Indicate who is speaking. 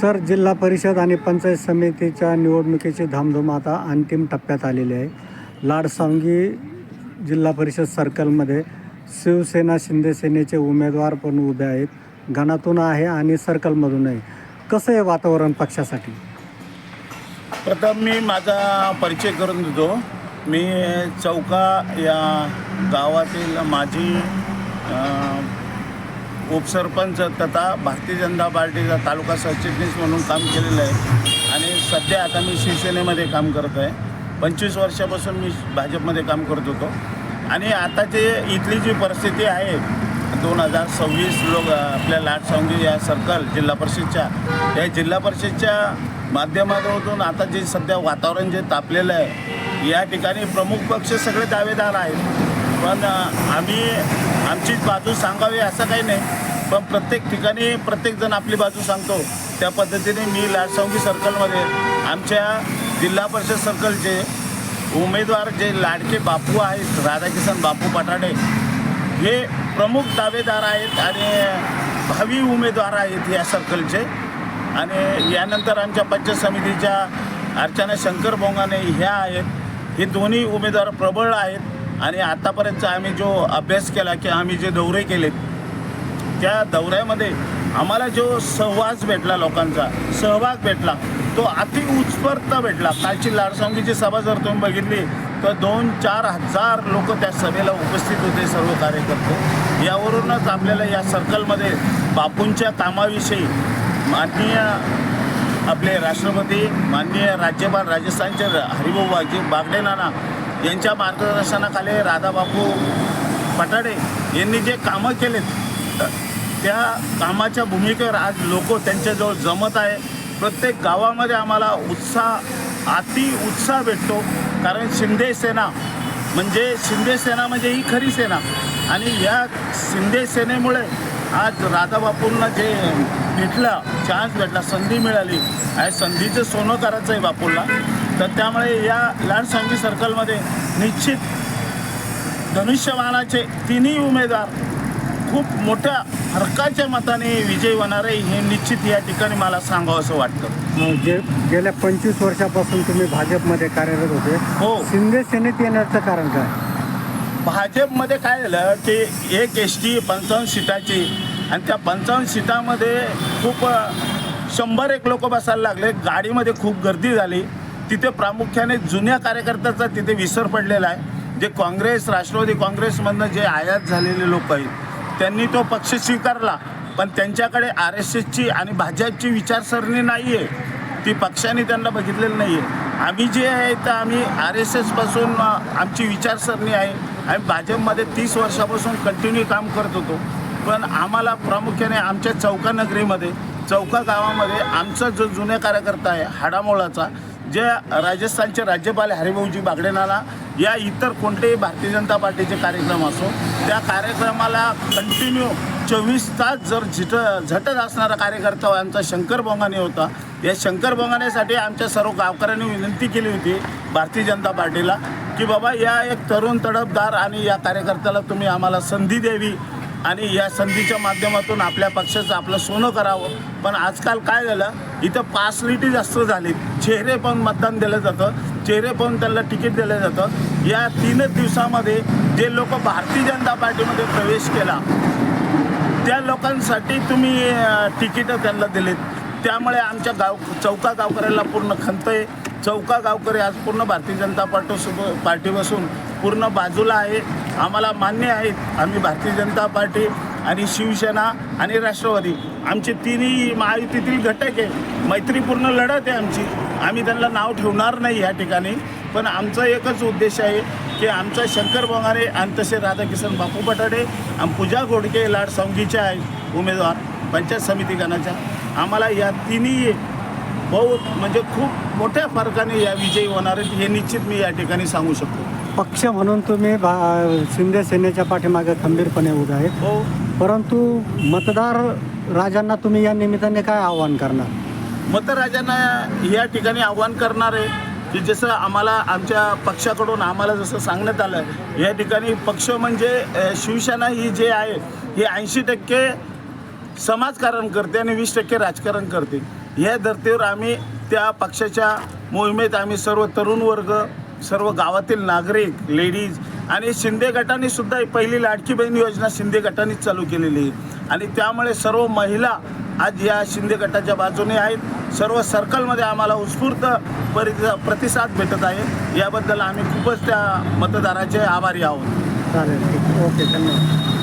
Speaker 1: Sir जिल्हा परिषद आणि पंचायत समितीच्या निवडणुकीची धामधूम आता अंतिम टप्प्यात आलेली आहे. लाडसांगी जिल्हा परिषद सर्कलमध्ये शिवसेना शिंदे सेनेचे उमेदवार पण उभे आहेत. घनातून आहे आणि सर्कलमधून आहे कसं आहे वातावरण पक्षासाठी?
Speaker 2: प्रथम मी माझा परिचय करून देतो. मी चौका या गावातील माझी उपसरपंच तथा भारतीय जनता पार्टीचा तालुका सरचिटणीस म्हणून काम केलेलं आहे. आणि सध्या आता मी शिवसेनेमध्ये काम करत आहे. पंचवीस वर्षापासून मी भाजपमध्ये काम करत होतो. आणि आता जे इथली जी परिस्थिती आहे दोन हजार सव्वीस लोक आपल्या लाटसांगी या सर्कल जिल्हा परिषदच्या या जिल्हा परिषदच्या माध्यमातून आता जे सध्या वातावरण जे तापलेलं आहे या ठिकाणी प्रमुख पक्ष सगळे दावेदार आहेत. पण आम्ही आमचीच बाजू सांगावी असं काही नाही. पण प्रत्येक ठिकाणी प्रत्येकजण आपली बाजू सांगतो. त्या पद्धतीने मी लाडसावंगी सर्कलमध्ये आमच्या जिल्हा परिषद सर्कलचे उमेदवार जे लाडके बापू आहेत राधाकिसन बापू पठाडे हे प्रमुख दावेदार आहेत आणि भावी उमेदवार आहेत या सर्कलचे. आणि यानंतर आमच्या पंचायत समितीच्या अर्चना शंकर बोंगाने ह्या आहेत. हे दोन्ही उमेदवार प्रबळ आहेत. आणि आतापर्यंत आम्ही जो अभ्यास केला की आम्ही जे दौरे केलेत त्या दौऱ्यामध्ये आम्हाला जो सहवास भेटला लोकांचा सहभाग भेटला तो अति उत्स्फूर्त भेटला. कालची लाडसांगीची सभा जर तुम्ही बघितली तर दोन चार हजार लोक त्या सभेला उपस्थित होते सर्व कार्यकर्ते. यावरूनच आपल्याला या सर्कलमध्ये बापूंच्या कामाविषयी माननीय आपले राष्ट्रपती माननीय राज्यपाल राजस्थानचे हरिभाऊ बाजी बागडे नाना यांच्या मार्गदर्शनाखाली राधाबापू पटाडे यांनी जे कामं केलेत त्या कामाच्या भूमिकेवर आज लोक त्यांच्याजवळ जमत आहे. प्रत्येक गावामध्ये आम्हाला उत्साह अति उत्साह भेटतो. कारण शिंदे सेना म्हणजे शिंदे सेना म्हणजे ही खरी सेना. आणि या शिंदे सेनेमुळे आज राधाबापूंना जे भेटला चान्स भेटला संधी मिळाली. आणि संधीचं सोनं करायचं आहे बापूंना. तर त्यामुळे या लाडसांगी सर्कलमध्ये निश्चित धनुष्यबाणाचे तिन्ही उमेदवार खूप मोठ्या हरकाच्या मताने विजयी होणार आहे हे निश्चित या ठिकाणी मला सांगावं असं वाटतं.
Speaker 1: जे गेल्या पंचवीस वर्षापासून तुम्ही भाजपमध्ये कार्यरत होते.
Speaker 2: हो.
Speaker 1: शिंदे सेनेत येण्याचं कारण काय?
Speaker 2: भाजपमध्ये काय झालं की एक एस टी पंचावन्न सीटाची आणि त्या पंचावन्न सीटामध्ये खूप शंभर एक लोक बसायला लागले. गाडीमध्ये खूप गर्दी झाली. तिथे प्रामुख्याने जुन्या कार्यकर्त्याचा तिथे विसर पडलेला आहे. जे काँग्रेस राष्ट्रवादी काँग्रेसमधनं जे आयात झालेले लोक आहेत त्यांनी तो पक्ष स्वीकारला. पण त्यांच्याकडे आर एस एसची आणि भाजपची विचारसरणी नाही आहे ती पक्षाने त्यांना बघितलेलं नाही आहे आम्ही जे आहे तर आम्ही आर एस एसपासून आमची विचारसरणी आहे. आम्ही भाजपमध्ये तीस वर्षापासून कंटिन्यू काम करत होतो. पण आम्हाला प्रामुख्याने आमच्या चौका नगरीमध्ये चौका गावामध्ये आमचा जो जुन्या कार्यकर्ता आहे हाडामोळाचा जे राजस्थानचे राज्यपाल हरिभाऊजी बागडेनाला या इतर कोणतेही भारतीय जनता पार्टीचे कार्यक्रम असो त्या कार्यक्रमाला कंटिन्यू चोवीस तास जर झिट झटत असणारा कार्यकर्ता आमचा शंकर बोंगाने होता. या शंकर बोंगानेसाठी आमच्या सर्व गावकऱ्यांनी विनंती केली होती भारतीय जनता पार्टीला की बाबा या एक तरुण तडफदार आणि या कार्यकर्त्याला तुम्ही आम्हाला संधी द्यावी. आणि या संधीच्या माध्यमातून आपल्या पक्षाचं आपलं सोनं करावं. पण आजकाल काय झालं? इथं पासलिटी जास्त झाली. चेहरे पण मतदान दिलं जातं. चेहरे पण त्यांना तिकीट दिलं जातं. या तीनच दिवसामध्ये जे लोक भारतीय जनता पार्टीमध्ये प्रवेश केला त्या लोकांसाठी तुम्ही तिकीटं त्यांना दिलीत. त्यामुळे आमच्या गाव चौका गावकऱ्याला पूर्ण खंत आहे. चौका गावकरी आज पूर्ण भारतीय जनता पार्टीसोबत पार्टीपासून पूर्ण बाजूला आहे. आम्हाला मान्य आहेत आम्ही भारतीय जनता पार्टी आणि शिवसेना आणि राष्ट्रवादी आमचे तिन्ही महायुतीतील घटक आहे मैत्रीपूर्ण लढत आहे आमची. आम्ही त्यांना नाव ठेवणार नाही या ठिकाणी पण आमचा एकच उद्देश आहे की आमचा शंकर बोंगारे आणि तसे राधाकिशन बापू पटाडे आणि पूजा घोडके लाड संगीचे आहेत उमेदवार पंचायत समिती गणाच्या. आम्हाला या तिन्ही बहुत म्हणजे खूप मोठ्या फरकाने या विजयी होणार आहेत हे निश्चित मी या ठिकाणी सांगू शकतो.
Speaker 1: पक्ष म्हणून तुम्ही भा शिंदे सेनेच्या पाठीमागे खंबीरपणे उभे आहेत.
Speaker 2: हो.
Speaker 1: परंतु मतदार राजांना तुम्ही या निमित्ताने काय आव्हान करणार?
Speaker 2: मतराजांना या ठिकाणी आव्हान करणार आहे की जसं आम्हाला आमच्या पक्षाकडून आम्हाला जसं सांगण्यात आलं या ठिकाणी पक्ष म्हणजे शिवसेना ही जे आहे ही ऐंशी टक्के समाजकारण करते आणि वीस टक्के राजकारण करते. ह्या धर्तीवर आम्ही त्या पक्षाच्या मोहिमेत आम्ही सर्व तरुण वर्ग सर्व गावातील नागरिक लेडीज आणि शिंदे गटाने सुद्धा ही पहिली लाडकी बहीण योजना शिंदे गटानेच चालू केलेली आहे. आणि त्यामुळे सर्व महिला आज या शिंदे गटाच्या बाजूने आहेत. सर्व सर्कलमध्ये आम्हाला उत्स्फूर्त परि प्रतिसाद भेटत आहे. याबद्दल आम्ही खूपच त्या मतदाराचे आभारी आहोत.
Speaker 1: चालेल ओके धन्यवाद.